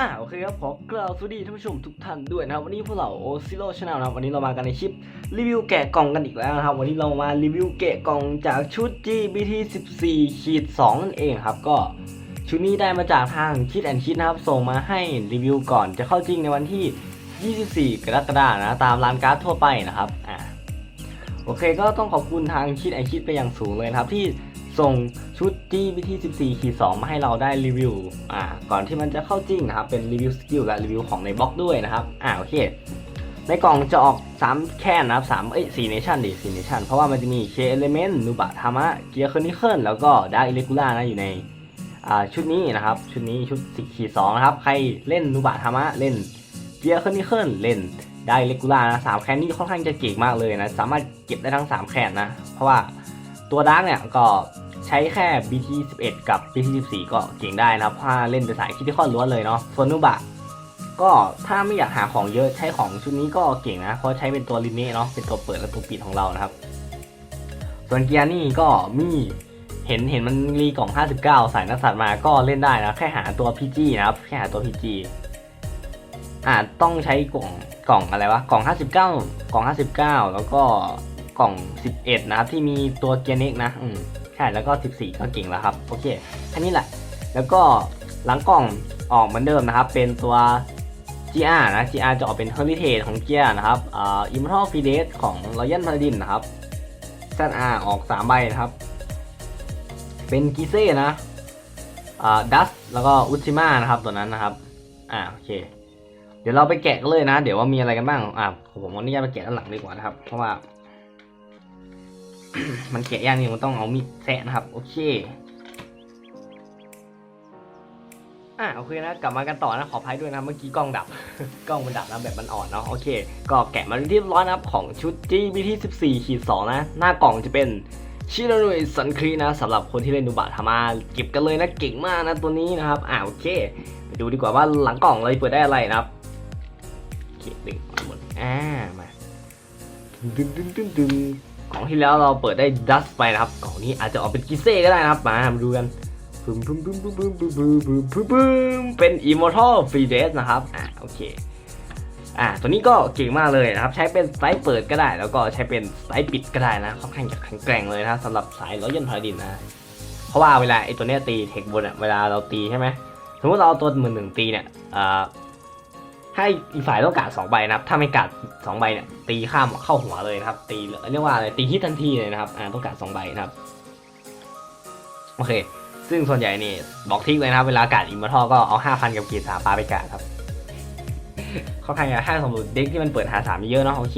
อ่าโอเคครับขอกล่าวสวัสดีท่านผู้ชมทุกท่านด้วยนะครับวันนี้พวกเราโอซิโ o ชาแนลนะครับวันนี้เรามากันในคลิปรีวิวแกะกล่องกันอีกแล้วนะครับวันนี้เรามารีวิวแกะกล่องจากชุด GBT 14ขีด2นั่นเองครับก็ชุดนี้ได้มาจากทางคิดแอนคิดนะครับส่งมาให้รีวิวก่อนจะเข้าจริงในวันที่ 24 กรกฎาคมนะตามร้านการ์ดทั่วไปนะครับอ่าโอเคก็ต้องขอบคุณทางคิดไอนคิดไปอย่างสูงเลยครับที่ ส่งชุด GBT 14ขีด2มาให้เราได้รีวิวอ่าก่อนที่มันจะเข้าจริงนะครับ เป็นรีวิวสกิลและรีวิวของในบล็อกด้วยนะครับ อ่าโอเค ในกล่องจะออก 3 แค่นะครับ3เอ้ย4เนชั่นดิ4เนชั่นเพราะว่ามันจะมี K Element นูบะทามะเกียร์คอนิเคิลแล้วก็ดาร์ i อิเลกูล่านะอยู่ในอ่าชุดนี้นะครับ ชุดนี้ชุด10ขีด2นะครับ ใครเล่นนูบะทามะเล่นเกียร์คอนิเคิลเล่นได้เลกูล่านะสามแคนนี่ค่อนข้างจะเก่งมากเลยนะ สามารถเก็บได้ทั้ง 3 แคนนะ เพราะว่า ตัวดาร์กเนี่ยก็ใช้แค่ BT 11 กับ BT 14 ก็เก่งได้นะครับถ้าเล่นเป็นสายคิดที่ข้อล้วนเลยเนาะส่วนนูบะก็ถ้าไม่อยากหาของเยอะใช้ของชุดนี้ก็เก่งนะเพราะใช้เป็นตัวลินเน่เนาะเป็นตัวเปิดและตัวปิดของเรานะครับ ส่วนเกียร์นี่ก็มีเห็นเห็นมันรีกล่อง 59ใส่นักสัตว์มาก็เล่นได้นะแค่หาตัว PG นะครับแค่หาตัว PG อ่าต้องใช้กล่องกล่องอะไรวะกล่อง 59 กล่อง 59 แล้วก็ กล่อง 11 นะครับ ที่มีตัวเกียร์เน็กนะ อืมใช่ แล้วก็ 14 ก็เก่งแล้วครับ โอเค แค่นี้แหละ แล้วก็หลังกล่องออกเหมือนเดิมนะครับ เป็นตัว GR นะ GR จะออกเป็น Heritage ของเกียร์นะครับอ่า Immortal f i d e ของ Royal Paladin นะครับ ZR ออก 3 ใบนะครับ เป็นกิเซ่นะอ่าดัสแล้วก็อุจิมานะครับ ตัวนั้นนะครับ อ่า โอเคเดี๋ยวเราไปแกะกันเลยนะ เดี๋ยวว่ามีอะไรกันบ้าง อ่าผมอนุญาตไปแกะด้านหลังดีกว่านะครับ เพราะว่า มันแกะยากนี่มันต้องเอามีดแซะนะครับ โอเค อ่าโอเคนะกลับมากันต่อนะขออภัยด้วยนะเมื่อกี้กล้องดับ กล้องมันดับนะแบบมันอ่อนเนาะโอเค ก็แกะมาเป็นที่รียบร้อยนะครับของชุด GBT 14ขีด2นะ หน้ากล่องจะเป็นชิโนรุยซันครีนะสำหรับคนที่เล่นดูบะทามาเก็บกันเลยนะเก่งมากนะตัวนี้นะครับอ่าโอเค ไปดูดีกว่าว่าหลังกล่องเราเปิดได้อะไรนะครับเคดึงออกมาหมดอ่ามาดึงดึงดึงดึง กล่องที่แล้วเราเปิดได้ดัสไปนะครับกล่องนี้อาจจะออกเป็นกิเซ่ก็ได้นะครับมาดูกันปึ้มปึ้มปึ้มปึ้มปึ้มปึ้มปึ้มปึ้มปึ้มปึ้มเป็น Immortal Free d e a t นะครับอ่าโอเคอ่าตัวนี้ก็เก่งมากเลยนะครับ ใช้เป็นไซส์เปิดก็ได้ แล้วก็ใช้เป็นไซส์ปิดก็ได้นะค่อนข้างจะแข็งแกร่งเลยนะสำหรับสายร้อยยันพาดินนะเพราะว่าเวลาไอ้ตัวเนี้ยตีเทคบนอะเวลาเราตีใช่ไหมสมมติเราเอาตัวหมื่นหนึ่งตีเนี่ยอ่า ให้อีกฝ่ายต้องการสองใบนะครับ ถ้าไม่กัดสองใบเนี่ยตีข้ามเข้าหัวเลยนะครับ ตีเรียกว่าอะไรตีฮิตทันทีเลยนะครับอ่าต้องการสองใบนะครับโอเค ซึ่งส่วนใหญ่นี่บอกทิกเลยนะครับ เวลากัดอิมเมอร์ทอก็เอาห้าพันกับกีสามปาไปกัดครับเขาใครจะให้สมมติเด็กที่มันเปิดหาสามเยอะเนาะโอเค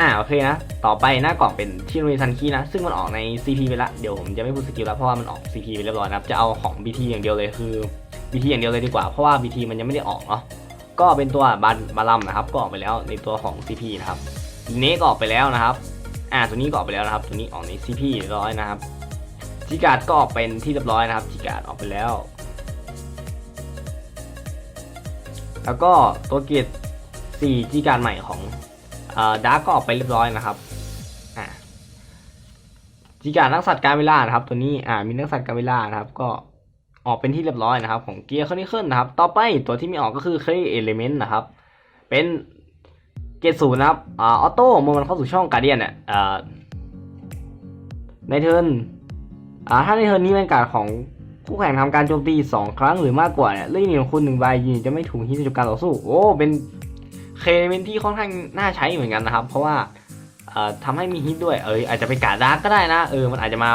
อ่าโอเคนะ ต่อไปหน้ากล่องเป็นที่โรงเรียนซันคีนะ ซึ่งมันออกใน CP ไปละ เดี๋ยวผมจะไม่พูดสกิลแล้วเพราะว่ามันออก CP ไปเรียบร้อยนะครับ จะเอาของ BT อย่างเดียวเลยคือ BT อย่างเดียวเลยดีกว่า เพราะว่า BT มันยังไม่ได้ออกเนาะก็เป็นตัวบานบาลัมนะครับก็ออกไปแล้วในตัวของ CP นะครับเนก็ออกไปแล้วนะครับอ่าตัวนี้ก็ออกไปแล้วนะครับ ตัวนี้ออกใน CP เรียบร้อยนะครับจิการ์ดก็ออกเป็นที่เรียบร้อยนะครับจิการ์ดออกไปแล้ว แล้วก็ตัวเกียรติ4จิการ์ดใหม่ของอ่าดาร์กก็ออกไปเรียบร้อยนะครับอ่าจิการนักสัตว์การเวลานะครับ ตัวนี้อ่ามีนักสัตว์การเวลานะครับ ก็ ออกเป็นที่เรียบร้อยนะครับ ของเกียร์คอนิเคิลนะครับ ต่อไปตัวที่ไม่ออกก็คือเคลีเอลิเมนต์นะครับ เป็นเกรดศูนย์นะครับอ่าออโต้เมื่อมันเข้าสู่ช่องการเดียนเนี่ยในเทิร์นอ่าถ้าในเทิร์นนี้เป็นการของคู่แข่งทำการโจมตี 2 ครั้งหรือมากกว่าเนี่ยเลื่อนหนีของคุณหนึ่งใบยิงจะไม่ถูกฮิตในการต่อสู้ โอ้เป็นเคลเมนที่ค่อนข้างน่าใช้เหมือนกันนะครับ เพราะว่าเอ่อทำให้มีฮิตด้วยเอออาจจะไปการดาร์กก็ได้นะเออมันอาจจะมา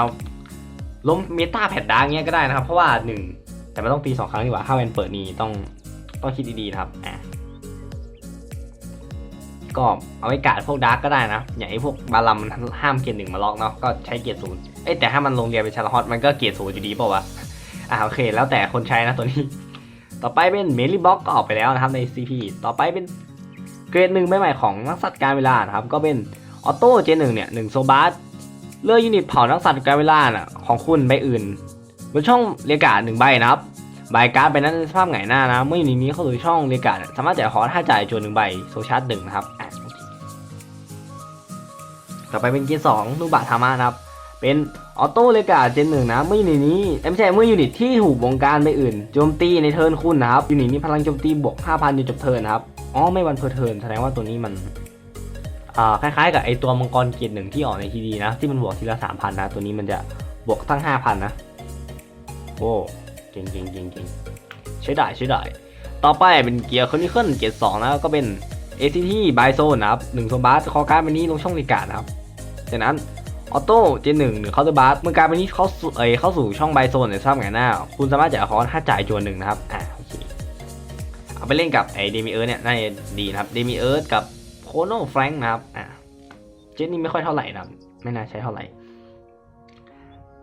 ล้มเมตาแพดดาร์เงี้ยก็ได้นะครับ เพราะว่าหนึ่งแต่ไมันต้องตีสองครั้งดีกว่าถ้าเป็นเปิดนี้ต้องต้องคิดดีๆนะครับอะก็เอาไว้กาดพวกดาร์กก็ได้นะ อย่างไอ้พวกบาลัมมันห้ามเกียร์หนึ่งมาล็อกเนาะก็ใช้เกียร์ศูนย์เอ้แต่ถ้ามันลงเรียนเป็นชาร์ลฮอตมันก็เกียร์ศูนย์อยู่ดีเปล่าวะอ่าโอเค แล้วแต่คนใช้นะตัวนี้ ต่อไปเป็นเมลี่บ็อกก็ออกไปแล้วนะครับใน CP ต่อไปเป็นเกรดหนึ่งใหม่ๆของนักสัตว์การเวลานะครับก็เป็นออโต้เจหนึ่งเนี่ยหนึ่งโซบาร์ เลือกยูนิตเผานักสัตว์การเวลาน่ะของคุณใบอื่นบนช่องเรียกาดหนึ่งใบนะครับใบการ์ดใบนั้นสภาพไงหน้านะ เมื่อยูนิตนี้เข้าสู่ช่องเรียกาดสามารถจ่ายคอร์สถ้าจ่ายจนหนึ่งใบโซชาร์จหนึ่งนะครับต่อไปเป็นเกียร์สองลูบะธรรมะนะครับ เป็นออโต้เลกาเจนหนึ่งนะ เมื่อยูนิตนี้ไม่ใช่เมื่อยูนิตที่ถูกบงการไปอื่นโจมตีในเทิร์นคุณนะครับยูนิตนี้พลังโจมตีบวก 5,000จนจบเทิร์นนะครับอ๋อไม่วันเพอร์เทิร์นแสดงว่าตัวนี้มัน คล้ายๆกับไอตัวมังกรเกียรติหนึ่งที่ออกในทีดีนะ ที่มันบวกทีละ3,000นนะ ตัวนี้มันจะบวกตั้ง5,000นนะโอ้เก่งเก่งเก่งเก่งใช้ได้ใช้ได้ ต่อไปเป็นเกียร์คอนิเคิลเกียร์สองนะก็เป็น ACT by Zone นะครับหนึ่งโซบาร์คอการ์ดใบนี้ลงช่องรีกาดนะครับจากนั้นออโต้เจนหนึ่งหรือเคาน์เตอร์บาร์เมื่อการ์ดใบนี้เขาสู่เอยเข้าสู่ช่องไบโซนในสภาพไงหน้า คุณสามารถจ่ายคอร์สถ้าจ่ายจวนหนึ่งนะครับอ่าโอเคเอาไปเล่นกับไอเดมิเอิร์เนี่ยน่าจะดีนะครับเดมิเอิร์กับ โคโนแฟรงค์นะครับอ่าเจนนี่ไม่ค่อยเท่าไหร่นะครับ ไม่น่าใช้เท่าไหร่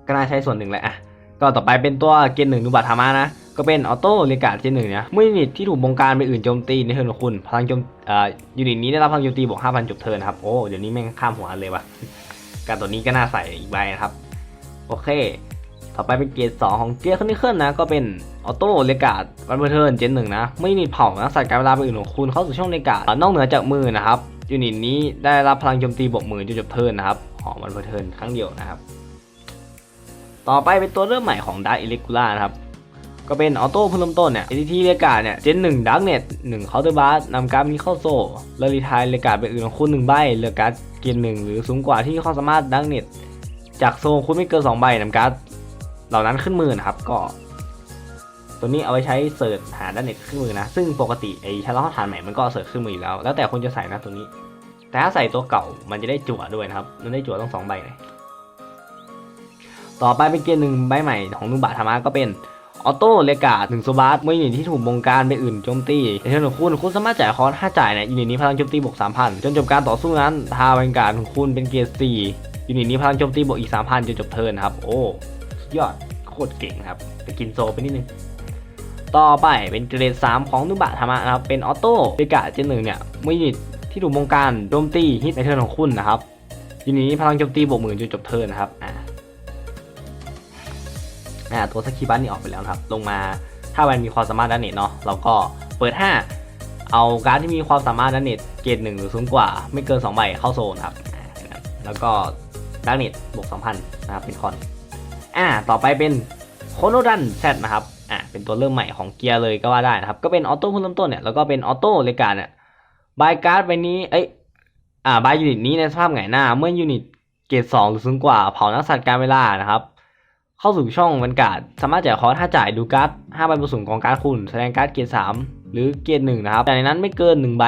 ก็น่าใช้ส่วนหนึ่งแหละอะก็ต่อไปเป็นตัวเกนหนึ่งนูบัตธามานะ ก็เป็นออโต้เรกาเจนหนึ่งนะเมื่อยูนิตที่ถูกบงการไปอื่นโจมตีในเทิร์นของคุณพลังโจมอ่ายูนิตนี้ได้รับพลังโจมตีบวก5,000จบเทิร์นครับโอ้เดี๋ยวนี้แม่งข้ามหัวเลยว่ะการตัวนี้ก็น่าใส่อีกใบนะครับ โอเค ต่อไปเป็นเกรด2ของเกียร์คอนิเคิลนะ ก็เป็นออโต้เรกาดวันเบอร์เทิร์นเจนหนึ่งนะ ไม่มีเผานะสัตว์การเวลาไปอื่นของคุณเข้าสู่ช่องเรกาดนอกเหนือจากมือนะครับยูนิตนี้ได้รับพลังโจมตีบวกหมื่นจนจบเทิร์นนะครับของวันเบอร์เทิร์นครั้งเดียวนะครับ ต่อไปเป็นตัวเริ่มใหม่ของดาร์อิเล็ก u ล่านะครับก็เป็นออโต้พิ่มต้นเนี่ย ATT เรกาดเนี่ยเจนหนึ่งดักเน็ตหนึ่งเคาน์เตอร์บาร์นำการ์ดนี้เข้าโซ่แล้วรีทายเรกาดเป็นอื่นของคุณหนึ่งใบเหลือการ์ดเกียร์หนึ่งหรือสูงกว่าที่เขาสามารถดักเน็ตจากโซ่คุณไม่เกินสองใบนำการ์ด เหล่านั้นขึ้นมือนะครับก็ ตัวนี้เอาไว้ใช้เสิร์ชหาดักเน็ตขึ้นมือนะ ซึ่งปกติไอ้ชาร์ลอตฐานใหม่มันก็เสิร์ชขึ้นมืออยู่แล้ว แล้วแต่คนจะใส่นะตัวนี้ แต่ถ้าใส่ตัวเก่ามันจะได้จั่วด้วยนะครับ มันได้จั่วต้องสองใบเลยต่อไปเป็นเกียร์หนึ่งใบใหม่ของนุบะธรรมะก็เป็นออโต้เลกาดหนึ่งโซบาร์เมื่อยูนิตที่ถูกบงการไปอื่นโจมตีในเทิร์นของคุณคุณสามารถจ่ายคอร์สห้าจ่ายเนี่ยยูนิตนี้พลังโจมตีบวกสามพันจนจบการต่อสู้นั้นทาเวนการของคุณเป็นเกียร์สี่ยูนิตนี้พลังโจมตีบวกอีกสามพันจนจบเทิร์นครับ โอ้ ยอดโคตรเก่งครับแต่กินโซไปนิดนึง ต่อไปเป็นเกรด 3 ของนุบะธรรมะนะครับ เป็นออโต้เลกาเจนหนึ่งเนี่ยเมื่อยูนิตที่ถูกบงการโจมตีฮิตในเทิร์นของคุณนะครับยูนิตนี้พลังโจมตีบวกหมื่นจนจบเทิร์นนะครับอ่าอ่าตัวสกิบันนี่ออกไปแล้วครับ ลงมาถ้ามันมีความสามารถด้านเน็ตเนาะเราก็เปิด 5 เอาการดที่มีความสามารถด้านเน็ตเกรดหนึ่งหรือสูงกว่า ไม่เกิน2ใบเข้าโซนครับแล้วก็ด้านเน็ตบวก2,000นะครับเป็นคอน อ่าต่อไปเป็นโคโนดันแซนะครับอ่าเป็นตัวเริ่มใหม่ของเกียร์เลยก็ว่าได้นะครับ ก็เป็นออโต้เริ่มต้นเนี่ยแล้วก็เป็นออโต้เลกาเนี่ยบายการ์ดใบนี้เอ้ยอ่าบายยูนิตนี้ในสภาพไงหน้า เมื่อยูนิตเกรด2หรือสูงกว่าเผานักสัตว์การเวลานะครับเข้าสู่ช่องบรรกาศสามารถจ่ายคอร์สถ้าจ่ายดูการ์ด5ใบบนสูงกองการ์ดคุณ แสดงการ์ดเกียร์3 หรือเกียร์1นะครับแต่ในนั้นไม่เกิน1ใบ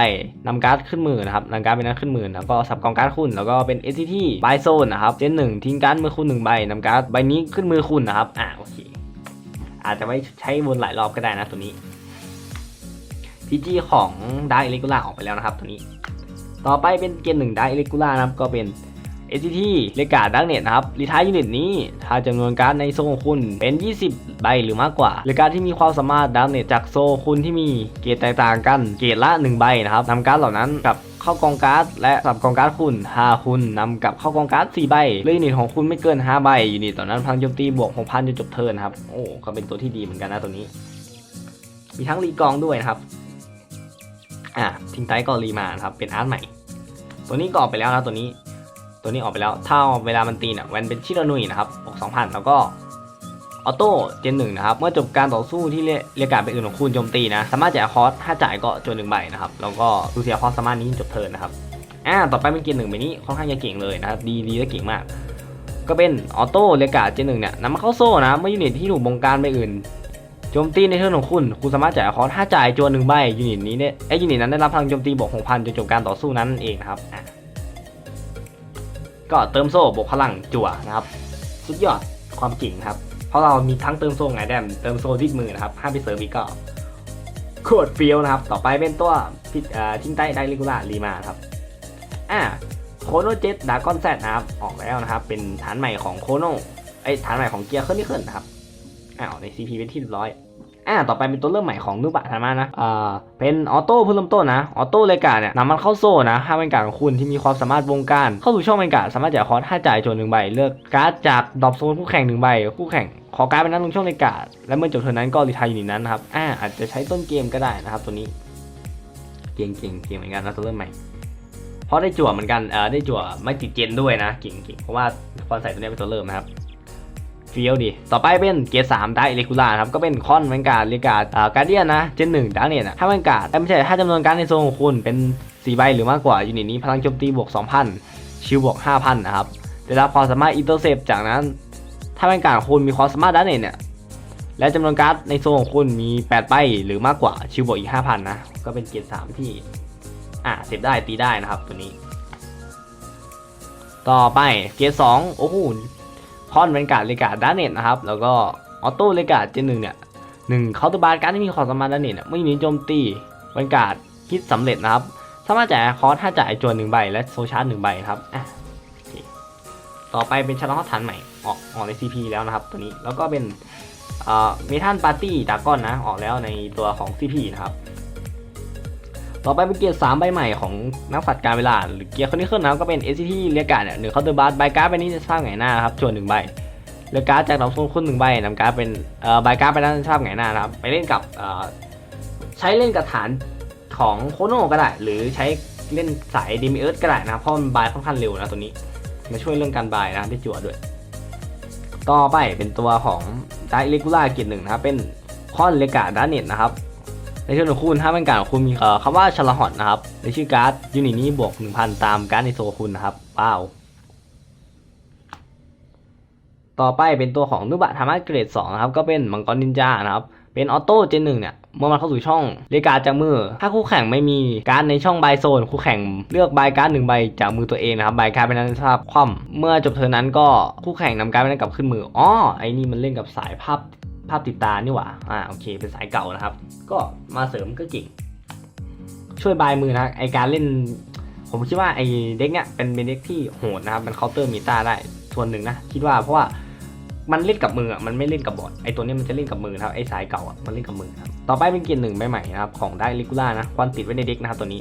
นำการ์ดขึ้นมือนะครับนำการ์ดเป็นนั้นขึ้นมือแล้วก็สับกองการ์ดคุณแล้วก็เป็น SCT บายโซนนะครับเจนหนึ่งทิ้งการ์ดมือคุณ1ใบนำการ์ดใบนี้ขึ้นมือคุณนะครับอ่าโอเคอาจจะไว้ใช้วนหลายรอบก็ได้นะตัวนี้ PG ของดาร์ i อิเล็ก u ล่าออกไปแล้วนะครับตัวนี้ ต่อไปเป็นเกียร์หนึ่งดาร์ i อิเล็ก u ล่านะครับก็เป็น SCT เลกาดักเน็ตนะครับรีทายยูนิตนี้ ถ้าจำนวนการ์ดในโซของคุณเป็น 20 ใบหรือมากกว่าหรือการดที่มีความสามารถดักเน็ตจากโซคุณที่มีเกรดแตกต่างกัน เกรดละ 1 ใบนะครับนำการ์ดเหล่านั้นกับเข้ากองการ์ดและสับกองการ์ดคุณถ้าคุณนำกับเข้ากองการ์ด4ใบหรือยูนิตของคุณไม่เกิน 5 ใบยูนิตต่อนั้นพลังโจมตีบวก6,000จนจบเทิร์นครับโอ้ก็เป็นตัวที่ดีเหมือนกันนะตัวนี้ มีทั้งรีกองด้วยนะครับอ่าทิ้งไตก็รีมาครับเป็นอาร์ตใหม่ ตัวนี้ก็อไปแล้วนะตัวนี้ ตัวนี้ออกไปแล้วถ้าเวลามันตีเนี่ยแวนเป็นชิโรนุยนะครับบวก2,000แล้วก็ออโต้เจนหนึ่งนะครับ เมื่อจบการต่อสู้ที่เรียเกการเป็นอื่นของคุณโจมตีนะ สามารถจ่ายคอสถ้าจ่ายก็จนหนึ่งใบนะครับ แล้วก็ดูเสียคอสสามารถนี้จบเทิร์นนะครับ อ่า ต่อไปเป็นเกียร์หนึ่งใบนี้ค่อนข้างจะเก่งเลยนะครับ ดีดีและเก่งมาก ก็เป็นออโต้เรียกการเจนหนึ่งเนี่ยนำมาเข้าโซ่นะ เมื่อยูนิตที่ถูกบงการไปอื่นโจมตีในเทิร์นของคุณ คุณสามารถจ่ายคอร์สถ้าจ่ายจวนหนึ่งใบยูนิตนี้เนี่ยไอยูนิตนั้นได้รับพลังโจมตีบวก6,000จนจบการต่อสู้นั้นเองนะครับอะ ก็เติมโซ่บวกพลังจั่วนะครับ สุดยอดความเก่งครับ เพราะเรามีทั้งเติมโซ่ไงแดมเติมโซ่ที่มือนะครับห้ามไปเสริมอีกก็โคตรเฟี้ยวนะครับ ต่อไปเป็นตัวพิทิ้งใต้ไดริกูล่ารีมาครับอ่าโคโนเจ็ตดากอนแซดนะครับ ออกแล้วนะครับ เป็นฐานใหม่ของโคโนไอฐานใหม่ของเกียร์เคลื่อนที่ขึ้นนะครับอ่าออกใน CP เป็นที่เรียบร้อย อ่าต่อไปเป็นตัวเริ่มใหม่ของนุบะธรรมานะอ่าเป็นออโต้เพิ่มเริ่มต้นนะออโต้เลกาเนี่ยนำมันเข้าโซ่นะห้าเป็นการดของคุณที่มีความสามารถวงการ เข้าสู่ช่องเป็นการดสามารถจ่ายคอร์สห้าจ่ายโจนหนึ่งใบ เลือกการ์ดจากดรอปโซนคู่แข่งหนึ่งใบคู่แข่งขอการ์ดเป็นนั้นลงช่องเลกาและเมื่อจบเทิร์นนั้นก็รีทายอยู่ในนั้นนะครับอ่าอาจจะใช้ต้นเกมก็ได้นะครับตัวนี้เก่งเก่งเก่งเหมือนกันนะตัวเริ่มใหม่แพราะได้จั่วเหมือนกันเออได้จั่วไม่ติดเจนด้วยนะเก่งๆเพราะว่าฟอนใส่ตัวนี้เป็นตัวเริ่มนะครับ เฟี้ยวดี ต่อไปเป็นเกียร์สามได้เรกูล่าครับ ก็เป็นคอนแวนการ์ดเรกาดอ่าการเดียนนะ เจนหนึ่งดาร์เนียนถ้าแวนการ์ดไม่ใช่ถ้าจำนวนการในโซนของคุณเป็น4ใบหรือมากกว่ายูนิตนี้พลังโจมตีบวก 2,000 ชิลบวก 5,000 นะครับได้รับความสามารถอินเตอร์เซปจากนั้น ถ้าแวนการ์ดคุณมีความสามารถด้านเนเนี่ยและจำนวนการ์ดในโซนของคุณมี 8 ใบหรือมากกว่าชิลบวกอีก 5,000 นะ ก็เป็นเกียร์สามที่อ่าเสพได้ตีได้นะครับตัวนี้ ต่อไปเกียร์สองโอ้โห คอนเป็นการเลกาดดานเน็ตนะครับ แล้วก็ออโต้เลกาดเจนหนึ่งเนี่ยหนึ่งเคาน์เตอร์บาร์การดที่มีความสามารถดานเน็ตเนี่ยไม่มีโจมตีเป็นการคิดสำเร็จนะครับ สามารถจ่ายคอร์สถ้าจ่ายจวนหนึ่งใบและโซชาร์หนึ่งใบครับต่อไปเป็นชาร์ลอตฐานใหม่ออกออกใน CP แล้วนะครับ ตัวนี้แล้วก็เป็นเอ่อเมทัลปาร์ตี้ดากอนนะออกแล้วในตัวของ CP นะครับ ต่อไปเป็นเกียร์สามใบใหม่ของนักสัตว์การเวลา หรือเกียร์คนนี้ขึ้นนะครับก็เป็น SCT เรียกการ์ดเนี่ยหนึ่งเคาน์เตอร์บาร์ใบการ์ดใบนี้จะสภาพไงหน้าครับจวนหนึ่งใบเรียกการ์ดจากดอกโซนคุณหนึ่งใบนำการ์ดเป็นเอ่อใบการ์ดไปนั้นสภาพไงหน้านะครับ ไปเล่นกับเอ่อใช้เล่นกับฐานของโคโนก็ได้ หรือใช้เล่นสายดิมิเอิร์ก็ได้นะเพราะมันบายค่อนข้างเร็วนะตัวนี้มาช่วยเรื่องการบายนะได้จั่วด้วย ต่อไปเป็นตัวของไดเรกูล่าเกียร์หนึ่งนะครับเป็นคอนเลกาดาเน็ตนะครับ ชื่อของคุณถ้าเป็นการของคุณมีคำว่าชลฮอตนะครับในชื่อการ์ดยูนิตนี้บวก 1,000 ตามการ์ดในโซคุณนะครับว้าว ต่อไปเป็นตัวของนุบะธรรมะเกรด2นะครับก็เป็นมังกรนินจานะครับเป็นออโต้เจนหนึ่งเนี่ยเมื่อมันเข้าสู่ช่องเรียกาจากมือ ถ้าคู่แข่งไม่มีการ์ดในช่องบายโซน คู่แข่งเลือกบายการ์ดหนึ่งใบจากมือตัวเองนะครับบายการ์ดเป็นนั้นภาพคว่ำเมื่อจบเทิร์นนั้นก็คู่แข่งนำการ์ดไปนั้นกลับขึ้นมืออ๋อไอ้นี่มันเล่นกับสายภาพ ภาพติดตานี่หว่า อ่าโอเค เป็นสายเก่านะครับ ก็มาเสริมก็เก่ง ช่วยบายมือนะไอการเล่น ผมคิดว่าไอเด็กเนี้ยเป็นเป็นเด็กที่โหดนะครับมันเคาน์เตอร์มีตาได้ส่วนหนึ่งนะคิดว่าเพราะว่ามันเล่นกับมืออะมันไม่เล่นกับบอร์ดไอตัวเนี้ยมันจะเล่นกับมือครับไอสายเก่าอะมันเล่นกับมือครับต่อไปเป็นเกียร์หนึ่งใบใหม่นะครับของได้ลิกูล่านะควันติดไว้ในเด็กนะครับตัวนี้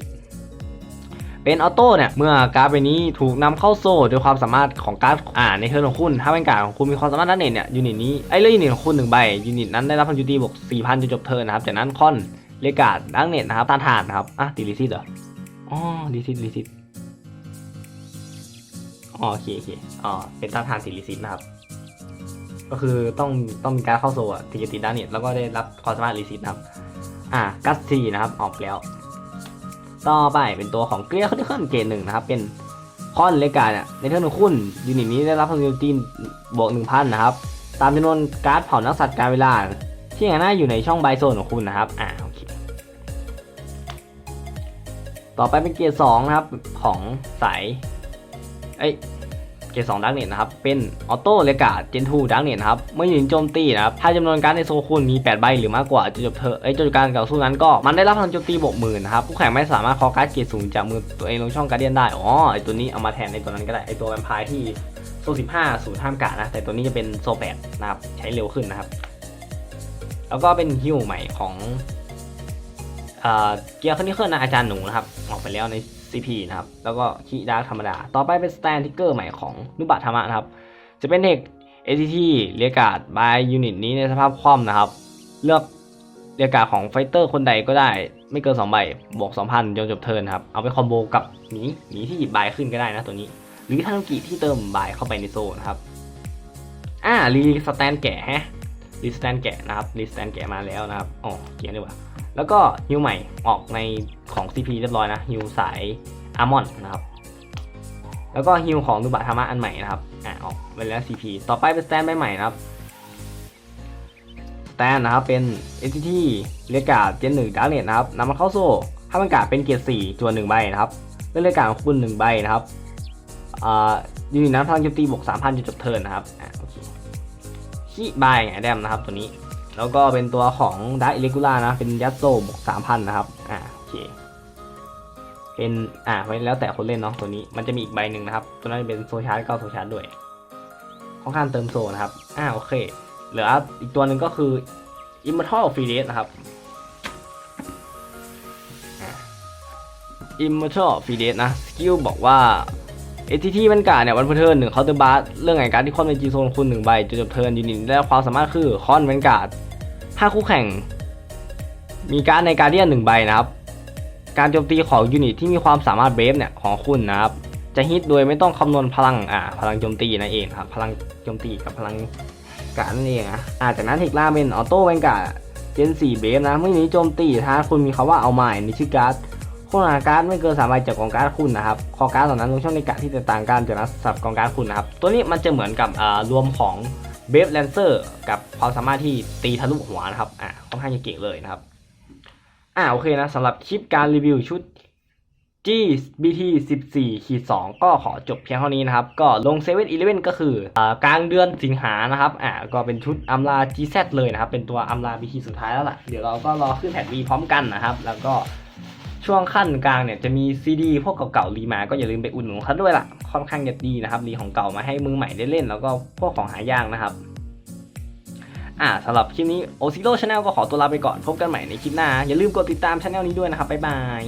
เป็นออโต้เนี่ยเมื่อการ์ดใบนี้ถูกนำเข้าโซ่ด้วยความสามารถของการ์ดอ่าในเทิร์นของคุณถ้าเป็นการ์ดของคุณมีความสามารถด้านเน็ตเนี่ยยูนิตนี้ไอ้เรื่องยูนิตของคุณหนึ่งใบยูนิตนั้นได้รับพันยูตีบวก4,000จนจบเทิร์นนะครับจากนั้นคอนเลกาดดังเน็ตนะครับต้านทานนะครับอะตีลิซิตเหรออ๋อลิซิตลิซิตอ๋อโอเคโอเคอ๋อเป็นต้านทานตีลิซิตนะครับก็คือต้องต้องมีการเข้าโซ่ถึงจะติดด้านเน็ตแล้วก็ได้รับความสามารถรีซิตนะครับ อ่า กัสทีนะครับ ออกแล้ว ต่อไปเป็นตัวของเกลียร์คอนเทนเกรดหนึ่งนะครับ เป็นคอนเลกาเนี่ยในเทิร์นของคุณยูนิตนี้ได้รับพลังตีนบวกหนึ่งพันนะครับ ตามจำนวนการ์ดเผานักสัตว์การเวลา ที่อย่างหน้าอยู่ในช่องไบโซนของคุณนะครับอ่าโอเคต่อไปเป็นเกียร์สองนะครับของสายเอ้ย เกรดสองดักเน็ตนะครับ เป็นออโต้เลกาเจนทูดักเน็ตนะครับ เมื่อยืนโจมตีนะครับ ถ้าจำนวนการในโซคุณมี 8 ใบหรือมากกว่าจะจบเธอไอ้ยจบการต่อสู้นั้นก็มันได้รับพลังโจมตีบวกหมื่นนะครับ ผู้แข่งไม่สามารถคอการ์ดเกรดสูงจากมือตัวเองลงช่องการเดียนได้ อ๋อ ไอตัวนี้เอามาแทนในตัวนั้นก็ได้ ไอตัวแวมไพร์ที่โซ15ศูนย์ห้ามกาดนะ แต่ตัวนี้จะเป็นโซ8นะครับ ใช้เร็วขึ้นนะครับ แล้วก็เป็นฮิวใหม่ของเอ่อเกียร์คอนดิเคิลนะอาจารย์หนูนะครับ ออกไปแล้วใน CP นะครับ แล้วก็คีดาร์ธรรมดา ต่อไปเป็นสแตนทิกเกอร์ใหม่ของนุบะธรรมะนะครับ จะเป็นเด็ก ATT เรียกาดบายยูนิตนี้ในสภาพคว่ำนะครับ เลือกเรียกาดของไฟเตอร์คนใดก็ได้ ไม่เกิน2ใบบวก2,000จนจบเทิร์นครับ เอาไปคอมโบกับหมีหมีที่หยิบบายขึ้นก็ได้นะตัวนี้ หรือทานกิที่เติมบายเข้าไปในโซนครับ อ่ารีสแตนแกะฮะรีสแตนแกะนะครับรีสแตนแกะมาแล้วนะครับอ๋อเกียร์ดีกว่า แล้วก็ฮิวใหม่ออกในของ CP เรียบร้อยนะฮิวสายอาร์มอนนะครับแล้วก็ฮิวของนุบะธรรมะอันใหม่นะครับอ่าออกไปแล้ว CP ต่อไปเป็นสแตนใบใหม่นะครับสแตนนะครับเป็น entity เรียการ์ดเจนหนึ่งดาร์เน็ตนะครับนำมาเข้าโซ่ถ้ามันกาดเป็นเกียร์สี่จวนหนึ่งใบนะครับเลือกเรียการ์ดของคุณหนึ่งใบนะครับอ่ายูนิตนั้นพลังโจมตีบวกสามพันจนจบเทิร์นนะครับอ่าโอเคขี้บายไงแดมนะครับตัวนี้ แล้วก็เป็นตัวของดาร์อิเลกูล่านะ เป็นยัตโซบวกสามพันนะครับ อ่าโอเค เป็นอ่าไว้แล้วแต่คนเล่นเนาะตัวนี้มันจะมีอีกใบหนึ่งนะครับ ตัวนั้นเป็นโซชาร์ดก็โซชาร์ดด้วยค่อนข้างเติมโซนะครับ อ่าโอเค เหลืออีกตัวหนึ่งก็คือ Immortal f r e e d นะครับ Immortal f r e e d นะ สกิลบอกว่า เอทีที่มันกาเนี่ยวันพุธเทิร์นหนึ่งเคาน์เตอร์บาร์เรื่องไงการที่คอนเป็นจีโซนคุณหนึ่งใบจนจบเทิร์นยูนิตได้รับความสามารถคือคอนเป็นการ์ดถ้าคู่แข่ง มีการในการเดียนหนึ่งใบนะครับ การโจมตีของยูนิตที่มีความสามารถเบฟเนี่ยของคุณนะครับ จะฮิตโดยไม่ต้องคำนวณพลังอ่าพลังโจมตีนั่นเองครับพลังโจมตีกับพลังการนั่นเองนะอ่าจากนั้นเทคล่าเป็นออโต้แวนการ์ดเจน4เบฟนะเมื่อนี้โจมตีถ้าคุณมีคำว่าเอาใหม่ในชื่อการ์ด คุณหาการ์ดไม่เกินสามใบจากกองการ์ดคุณนะครับคอการ์ดเหล่านั้นลงช่องในการ์ดที่แตกต่างกันจากนั้นสับกองการ์ดคุณนะครับ ตัวนี้มันจะเหมือนกับรวมของเบฟแลนเซอร์กับความสามารถที่ตีทะลุหัวนะครับ อ่าค่อนข้างจะเก่งเลยนะครับ อ่าโอเคนะสำหรับคลิปการรีวิวชุด GBT 14ขีด2ก็ขอจบเพียงเท่านี้นะครับ ก็ลง7 e เ e ่ e ก็คืออกลางเดือนสิงหานะครับ อ่าก็เป็นชุดอัมลา GZ เลยนะครับ เป็นตัวอัมลา BT สุดท้ายแล้วล่ะ เดี๋ยวเราก็รอขึ้นแพท V พร้อมกันนะครับ แล้วก็ ช่วงขั้นกลางเนี่ยจะมีซีดีพวกเก่าๆรีมา ก็อย่าลืมไปอุ่นหนุนเขาด้วยล่ะ ค่อนข้างจะดีนะครับรีของเก่ามาให้มือใหม่ได้เล่น แล้วก็พวกของหายากนะครับอ่าสำหรับคลิปนี้โอซิโร่ชาแนลก็ขอตัวลาไปก่อนพบกันใหม่ในคลิปหน้า อย่าลืมกดติดตามช anel นี้ด้วยนะครับบ๊ายบาย